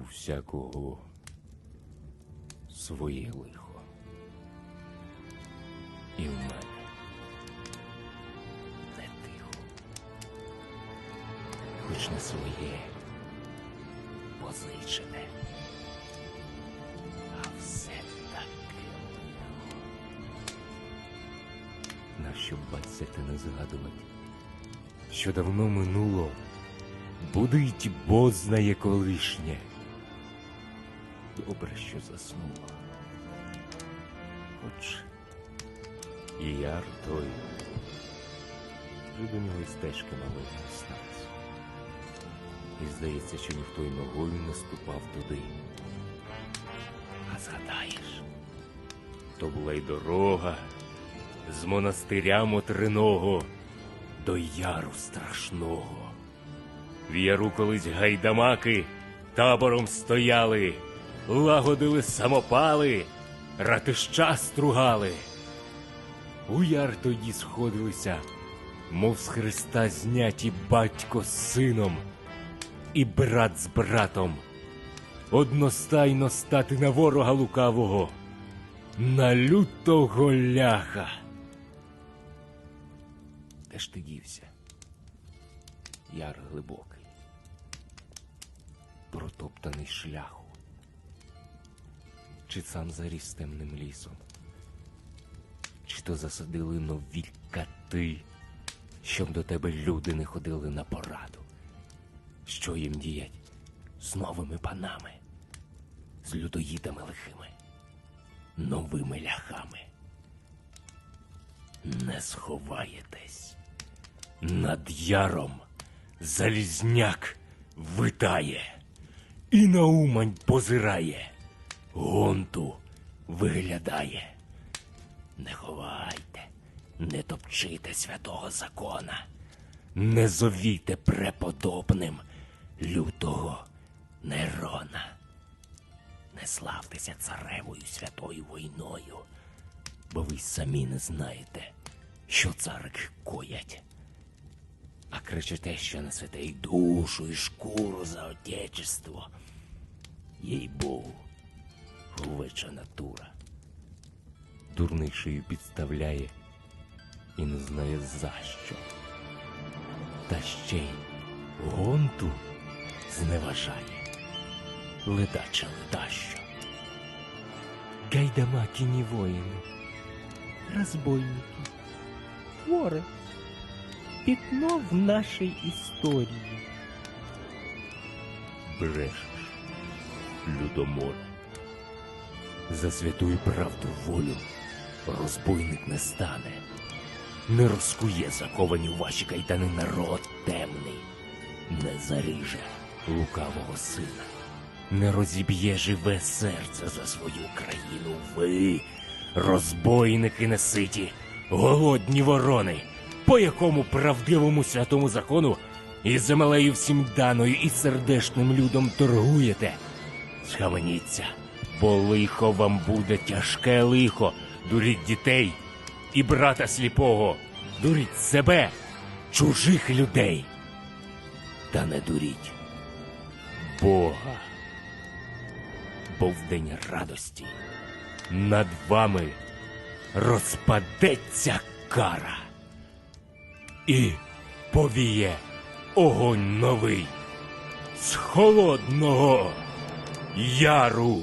У всякого своє лихо. І в мене не тихо. Хоч не своє, позичене. А все лихо. Нащо бацяти не згадувати, що давно минуло, будить бо знає колишнє. Добре, що заснула. Хоч і яр той, вже до нього стежки малої сталося. І здається, що ніхто й ногою не ступав туди. А згадаєш, то була й дорога з монастиря Мотриного до яру страшного. В яру колись гайдамаки табором стояли, лагодили самопали, ратища стругали. У яр тоді сходилися, мов з Христа зняті батько з сином і брат з братом. Одностайно стати на ворога лукавого, на лютого ляха. Де ж ти дівся? Яр глибокий, протоптаний шляху, чи сам заріс темним лісом, чи то засадили нові кати, щоб до тебе люди не ходили на пораду. Що їм діять з новими панами, з людоїдами лихими, новими ляхами? Не сховаєтесь. Над яром залізняк витає, і на Умань позирає, гонту виглядає. Не ховайте, не топчите святого закона, не зовійте преподобним лютого Нерона. Не славтеся царевою святою війною, бо ви самі не знаєте, що царики коять. А кричите, що несете й душу, і шкуру за отечество. Їй Богу, гувича натура. Дурний шию підставляє і не знає за що. Та ще й гонту зневажає. Ледача ледащо. Гайдамакіні воїни, розбойники, вори, пятно в нашій історії. Брешеш, людомор. За святую правду волю розбойник не стане. Не розкує заковані у ваші кайдани народ темний, не заріже лукавого сина, не розіб'є живе серце за свою країну. Ви, розбойники неситі, голодні ворони, по якому правдивому святому закону і землею всім даною, і сердешним людом торгуєте. Схаменіться, бо лихо вам буде тяжке лихо, дуріть дітей і брата сліпого, дуріть себе, чужих людей. Та не дуріть Бога. Бо в день радості над вами розпадеться кара і повіє огонь новий з холодного яру.